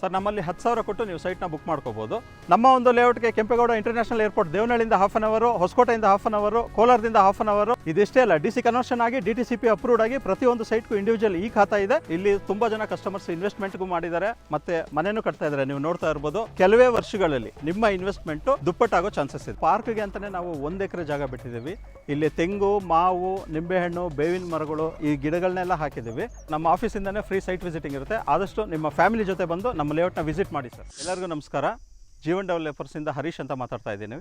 Sir, ನಮ್ಮಲ್ಲಿ ಹತ್ತು ಸಾವಿರ ಕೊಟ್ಟು ನೀವು ಸೈಟ್ನ ಬುಕ್ ಮಾಡ್ಕೋಬಹುದು ನಮ್ಮ ಒಂದು ಲೇಔಟ್ಗೆ ಕೆಂಪೇಗೌಡ ಇಂಟರ್ನ್ಯಾಷನಲ್ ಏರ್ಪೋರ್ಟ್ ದೇವನಹಳ್ಳಿಯಿಂದ ಹಾಫ್ ಅನ್ ಅವರು ಹೊಸಕೋಟೆಯಿಂದ ಹಾಫ್ ಅನ್ ಅವರು ಕೋಲಾರದಿಂದ ಹಾಫ್ ಅನ್ ಅವರು ಇದಿಷ್ಟೇ ಅಲ್ಲ ಡಿ ಸಿ ಕನ್ವರ್ಷನ್ ಆಗಿ D T C P approved ಆಗಿ ಪ್ರತಿಯೊಂದು ಸೈಟ್ಗೂ ಇಂಡಿವಿಜುವಲ್ ಈ ಖಾತಾ ಇದೆ. ಇಲ್ಲಿ ತುಂಬಾ ಜನ ಕಸ್ಟಮರ್ಸ್ ಇನ್ವೆಸ್ಟ್ಮೆಂಟ್ಗೂ ಮಾಡಿದ್ದಾರೆ. ಮತ್ತೆ ಮನೆಯೂ ಕಟ್ತಾ ಇದ್ದಾರೆ, ನೀವು ನೋಡ್ತಾ ಇರ್ಬೋದು. ಕೆಲವೇ ವರ್ಷಗಳಲ್ಲಿ ನಿಮ್ಮ ಇನ್ವೆಸ್ಟ್ಮೆಂಟ್ ದುಪ್ಪಟ್ಟಾಗೋ ಚಾನ್ಸಸ್ ಇದೆ. ಪಾರ್ಕ್ಗೆ ಅಂತಾನೆ ನಾವು ಒಂದ್ ಎಕರೆ ಜಾಗ ಬಿಟ್ಟಿದ್ದೀವಿ. ಇಲ್ಲಿ ತೆಂಗು, ಮಾವು, ನಿಂಬೆಹಣ್ಣು, ಬೇವಿನ ಮರಗಳು, ಈ ಗಿಡಗಳನ್ನೆಲ್ಲ ಹಾಕಿದ್ದೀವಿ. ನಮ್ಮ ಆಫೀಸಿಂದನೇ ಫ್ರೀ ಸೈಟ್ ವಿಸಿಟಿಂಗ್ ಇರುತ್ತೆ. ಆದಷ್ಟು ನಿಮ್ಮ ಫ್ಯಾಮಿಲಿ ಜೊತೆ ಬಂದು ನಮ್ಮ ಲೇಔಟ್ನ ವಿಸಿಟ್ ಮಾಡಿ ಸರ್ ಎಲ್ಲರಿಗೂ ನಮಸ್ಕಾರ. ಜೀವನ್ ಡೆವಲಪರ್ಸಿಂದ ಹರೀಶ್ ಅಂತ ಮಾತಾಡ್ತಾ ಇದ್ದೀನಿ.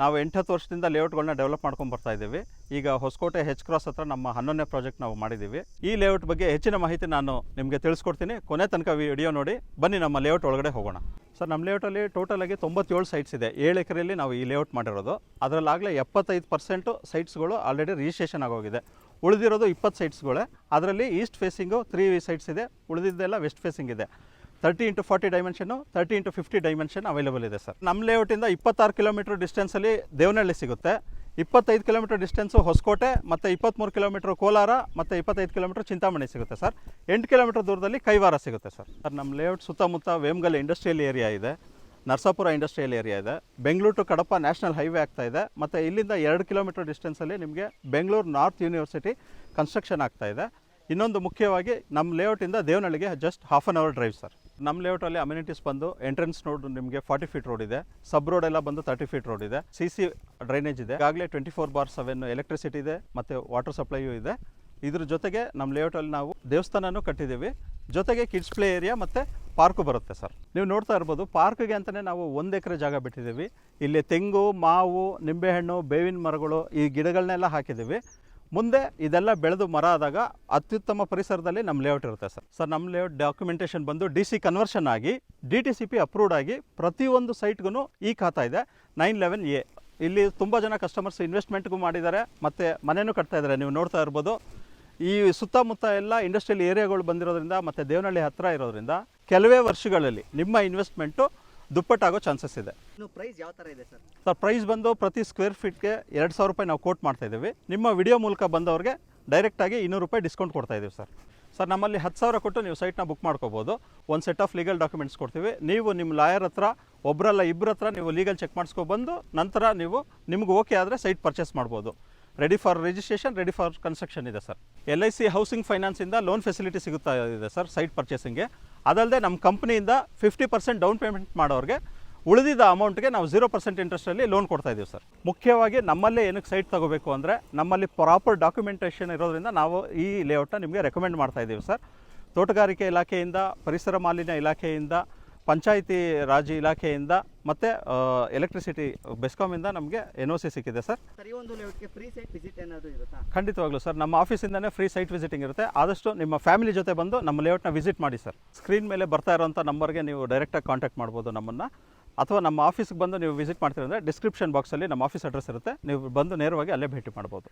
ನಾವು ಎಂಟತ್ತು ವರ್ಷದಿಂದ ಲೇಔಟ್ಗಳನ್ನ ಡೆವಲಪ್ ಮಾಡ್ಕೊಂಡು ಬರ್ತಾ ಇದ್ದೀವಿ. ಈಗ ಹೊಸಕೋಟೆ ಹೆಚ್ ಕ್ರಾಸ್ ಹತ್ರ ನಮ್ಮ ಹನ್ನೊಂದನೇ ಪ್ರಾಜೆಕ್ಟ್ ನಾವು ಮಾಡಿದ್ದೀವಿ. ಈ ಲೇಔಟ್ ಬಗ್ಗೆ ಹೆಚ್ಚಿನ ಮಾಹಿತಿ ನಾನು ನಿಮಗೆ ತಿಳಿಸ್ಕೊಡ್ತೀನಿ. ಕೊನೆ ತನಕ ವಿಡಿಯೋ ನೋಡಿ. ಬನ್ನಿ ನಮ್ಮ ಲೇಔಟ್ ಒಳಗಡೆ ಹೋಗೋಣ. ಸರ್ ನಮ್ಮ ಲೇಔಟಲ್ಲಿ ಟೋಟಲ್ ಆಗಿ ತೊಂಬತ್ತೇಳು ಸೈಟ್ಸ್ ಇದೆ. ಏಳು ಎಕರೆಯಲ್ಲಿ ನಾವು ಈ ಲೇಔಟ್ ಮಾಡಿರೋದು. ಅದರಲ್ಲಾಗಲೇ ಎಪ್ಪತ್ತೈದು ಪರ್ಸೆಂಟು ಸೈಟ್ಸ್ಗಳು ಆಲ್ರೆಡಿ ರಿಜಿಸ್ಟ್ರೇಷನ್ ಆಗೋಗಿದೆ. ಉಳಿದಿರೋದು ಇಪ್ಪತ್ತು ಸೈಟ್ಸ್ಗಳೇ ಅದರಲ್ಲಿ ಈಸ್ಟ್ ಫೇಸಿಂಗು ತ್ರೀ ಸೈಟ್ಸ್ ಇದೆ. ಉಳಿದಿದ್ದೆಲ್ಲ ವೆಸ್ಟ್ ಫೇಸಿಂಗ್ ಇದೆ. Thirty into forty dimension thirty into fifty dimension available ಇದೆ ಸರ್ ನಮ್ಮ ಲೇಔಟಿಂದ ಇಪ್ಪತ್ತಾರು ಕಿಲೋಮೀಟರ್ ಡಿಸ್ಟೆನ್ಸಲ್ಲಿ ದೇವನಹಳ್ಳಿ ಸಿಗುತ್ತೆ. ಇಪ್ಪತ್ತೈದು ಕಿಲೋಮೀಟರ್ ಡಿಸ್ಟೆನ್ಸು ಹೊಸಕೋಟೆ, ಮತ್ತು ಇಪ್ಪತ್ತ್ಮೂರು ಕಿಲೋಮೀಟರ್ ಕೋಲಾರ, ಮತ್ತು ಇಪ್ಪತ್ತೈದು ಕಿಲೋಮೀಟರ್ ಚಿಂತಾಮಣಿ ಸಿಗುತ್ತೆ ಸರ್ ಎಂಟು ಕಿಲೋಮೀಟರ್ ದೂರದಲ್ಲಿ ಕೈವಾರ ಸಿಗುತ್ತೆ ಸರ್ ಸರ್ ನಮ್ಮ ಲೇಔಟ್ ಸುತ್ತಮುತ್ತ ವೇಮ್ಗಲ್ ಇಂಡಸ್ಟ್ರಿಯಲ್ ಏರಿಯಾ ಇದೆ, ನರಸಾಪುರ ಇಂಡಸ್ಟ್ರಿಯಲ್ ಏರಿಯಾ ಇದೆ, Bengaluru to Kadapa national highway ಆಗ್ತಾ ಇದೆ, ಮತ್ತು ಇಲ್ಲಿಂದ ಎರಡು ಕಿಲೋಮೀಟರ್ ಡಿಸ್ಟೆನ್ಸಲ್ಲಿ ನಿಮಗೆ ಬೆಂಗಳೂರು ನಾರ್ತ್ ಯೂನಿವರ್ಸಿಟಿ ಕನ್ಸ್ಟ್ರಕ್ಷನ್ ಆಗ್ತಾ ಇದೆ. ಇನ್ನೊಂದು ಮುಖ್ಯವಾಗಿ ನಮ್ಮ ಲೇಔಟಿಂದ ದೇವನಹಳ್ಳಿಗೆ just half an hour drive sir ನಮ್ಮ ಲೇಔಟಲ್ಲಿ ಅಮ್ಯುನಿಟೀಸ್ ಬಂದು ಎಂಟ್ರೆನ್ಸ್ ರೋಡ್ ನಿಮಗೆ ಫಾರ್ಟಿ ಫೀಟ್ ರೋಡ್ ಇದೆ. ಸಬ್ ರೋಡ್ ಎಲ್ಲ ಬಂದು ತರ್ಟಿ ಫೀಟ್ ರೋಡ್ ಇದೆ. ಸಿ ಸಿ ಡ್ರೈನೇಜ್ ಇದೆ. ಈಗಾಗಲೇ twenty four bar seven electricity ಇದೆ ಮತ್ತು ವಾಟರ್ ಸಪ್ಲೈಯೂ ಇದೆ. ಇದ್ರ ಜೊತೆಗೆ ನಮ್ಮ ಲೇಔಟಲ್ಲಿ ನಾವು ದೇವಸ್ಥಾನನೂ ಕಟ್ಟಿದ್ದೀವಿ. ಜೊತೆಗೆ ಕಿಡ್ಸ್ ಪ್ಲೇ ಏರಿಯಾ ಮತ್ತು ಪಾರ್ಕು ಬರುತ್ತೆ ಸರ್ ನೀವು ನೋಡ್ತಾ ಇರ್ಬೋದು ಪಾರ್ಕ್ಗೆ ಅಂತಲೇ ನಾವು ಒಂದು ಎಕರೆ ಜಾಗ ಬಿಟ್ಟಿದ್ದೀವಿ. ಇಲ್ಲಿ ತೆಂಗು, ಮಾವು, ನಿಂಬೆಹಣ್ಣು, ಬೇವಿನ ಮರಗಳು ಈ ಗಿಡಗಳನ್ನೆಲ್ಲ ಹಾಕಿದ್ದೀವಿ. ಮುಂದೆ ಇದೆಲ್ಲ ಬೆಳೆದು ಮರ ಆದಾಗ ಅತ್ಯುತ್ತಮ ಪರಿಸರದಲ್ಲಿ ನಮ್ಮ ಲೇಔಟ್ ಇರುತ್ತೆ ಸರ್. ಸರ್, ನಮ್ಮ ಲೇಔಟ್ ಡಾಕ್ಯುಮೆಂಟೇಷನ್ ಬಂದು ಡಿ ಸಿ ಕನ್ವರ್ಷನ್ ಆಗಿ D T C P approved ಆಗಿ ಪ್ರತಿಯೊಂದು ಸೈಟ್ಗೂ ಈ ಖಾತಾ ಇದೆ. ನೈನ್ ಲೆವೆನ್ ಎ ಇಲ್ಲಿ ತುಂಬ ಜನ ಕಸ್ಟಮರ್ಸ್ ಇನ್ವೆಸ್ಟ್ಮೆಂಟ್ಗೂ ಮಾಡಿದ್ದಾರೆ. ಮತ್ತು ಮನೆಯೂ ಕಟ್ತಾ ಇದ್ದಾರೆ. ನೀವು ನೋಡ್ತಾ ಇರ್ಬೋದು. ಈ ಸುತ್ತಮುತ್ತ ಎಲ್ಲ ಇಂಡಸ್ಟ್ರಿಯಲ್ ಏರಿಯಾಗಳು ಬಂದಿರೋದ್ರಿಂದ ಮತ್ತು ದೇವನಹಳ್ಳಿ ಹತ್ತಿರ ಇರೋದ್ರಿಂದ ಕೆಲವೇ ವರ್ಷಗಳಲ್ಲಿ ನಿಮ್ಮ ಇನ್ವೆಸ್ಟ್ಮೆಂಟು ದುಪ್ಪಟ್ಟಾಗೋ ಚಾನ್ಸಸ್ ಇದೆ. ಪ್ರೈಸ್ ಯಾವ ಥರ ಇದೆ ಸರ್? ಸರ್ ಪ್ರೈಸ್ ಬಂದು ಪ್ರತಿ ಸ್ಕ್ವೇರ್ ಫೀಟ್ಗೆ ಎರಡು ಸಾವಿರ ರೂಪಾಯಿ ನಾವು ಕೋಟ್ ಮಾಡ್ತಾ ಇದ್ದೀವಿ. ನಿಮ್ಮ ವಿಡಿಯೋ ಮೂಲಕ ಬಂದವ್ರಿಗೆ ಡೈರೆಕ್ಟಾಗಿ ಇನ್ನೂರು ರೂಪಾಯಿ ಡಿಸ್ಕೌಂಟ್ ಕೊಡ್ತಾ ಇದ್ದೀವಿ ಸರ್. ಸರ್ ನಮ್ಮಲ್ಲಿ ಹತ್ತು ಸಾವಿರ ಕೊಟ್ಟು ನೀವು ಸೈಟ್ನ ಬುಕ್ ಮಾಡ್ಕೋಬೋದು. ಒಂದು ಸೆಟ್ ಆಫ್ ಲೀಗಲ್ ಡಾಕ್ಯುಮೆಂಟ್ಸ್ ಕೊಡ್ತೀವಿ. ನೀವು ನಿಮ್ಮ ಲಾಯರ್ ಹತ್ರ ಒಬ್ಬರಲ್ಲ ಇಬ್ಬರ ಹತ್ರ ನೀವು ಲೀಗಲ್ ಚೆಕ್ ಮಾಡಿಸ್ಕೊಬಂದು ನಂತರ ನೀವು ನಿಮ್ಗೆ ಓಕೆ ಆದರೆ ಸೈಟ್ ಪರ್ಚೇಸ್ ಮಾಡ್ಬೋದು. Ready for registration ready for construction ಇದೆ sir. L I C housing ಫೈನಾನ್ಸಿಂದ loan facility ಸಿಗುತ್ತಾ ಇದೆ ಸರ್ ಸೈಟ್ ಪರ್ಚೇಸಿಂಗ್ಗೆ ಅದಲ್ಲದೆ ನಮ್ಮ ಕಂಪ್ನಿಯಿಂದ ಫಿಫ್ಟಿ ಪರ್ಸೆಂಟ್ ಡೌನ್ ಪೇಮೆಂಟ್ ಮಾಡೋರಿಗೆ ಉಳಿದಿದ್ದ ಅಮೌಂಟ್ಗೆ ನಾವು ಜೀರೋ ಪರ್ಸೆಂಟ್ ಇಂಟ್ರೆಸ್ಟಲ್ಲಿ ಲೋನ್ ಕೊಡ್ತಾ ಇದ್ದೀವಿ ಸರ್. ಮುಖ್ಯವಾಗಿ ನಮ್ಮಲ್ಲೇ ಏನಕ್ಕೆ ಸೈಟ್ ತಗೋಬೇಕು ಅಂದರೆ ನಮ್ಮಲ್ಲಿ ಪ್ರಾಪರ್ ಡಾಕ್ಯುಮೆಂಟೇಷನ್ ಇರೋದ್ರಿಂದ ನಾವು ಈ ಲೇಔಟ್ನ ನಿಮಗೆ ರೆಕಮೆಂಡ್ ಮಾಡ್ತಾ ಇದ್ದೀವಿ ಸರ್. ತೋಟಗಾರಿಕೆ ಇಲಾಖೆಯಿಂದ, ಪರಿಸರ ಮಾಲಿನ್ಯ ಇಲಾಖೆಯಿಂದ, ಪಂಚಾಯಿತಿ ರಾಜ್ ಇಲಾಖೆಯಿಂದ ಮತ್ತು ಎಲೆಕ್ಟ್ರಿಸಿಟಿ ಬೆಸ್ಕಾಮಿಂದ ನಮಗೆ ಎನ್ ಸಿಕ್ಕಿದೆ ಸರ್. ಖಂಡಿತವಾಗ್ಲೂ ಸರ್. ನಮ್ಮ ಆಫೀಸಿಂದನೇ ಫ್ರೀ ಸೈಟ್ ವಿಸಿಟಿಂಗ್ ಇರುತ್ತೆ. ಆದಷ್ಟು ನಿಮ್ಮ ಫ್ಯಾಮಿಲಿ ಜೊತೆ ಬಂದು ನಮ್ಮ ಲೇಔಟ್ನ ವಿಸಿಟ್ ಮಾಡಿ ಸರ್. ಸ್ಕ್ರೀನ್ ಮೇಲೆ ಬರ್ತಾ ಇರೋಂಥ ನಂಬರ್ಗೆ ನೀವು ಡೈರೆಕ್ಟಾಗಿ ಕಾಂಟ್ಯಾಕ್ಟ್ ಮಾಡ್ಬೋದು ನಮ್ಮನ್ನು. ಅಥವಾ ನಮ್ಮ ಆಫೀಸ್ಗೆ ಬಂದು ನೀವು ವಿಸಿಟ್ ಮಾಡ್ತೀರಂದರೆ ಡಿಸ್ಕ್ರಿಪ್ಷನ್ ಬಾಕ್ಸಲ್ಲಿ ನಮ್ಮ ಆಫೀಸ್ ಅಡ್ರೆಸ್ ಇರುತ್ತೆ. ನೀವು ಬಂದು ನೇರವಾಗಿ ಅಲ್ಲೇ ಭೇಟಿ ಮಾಡ್ಬೋದು.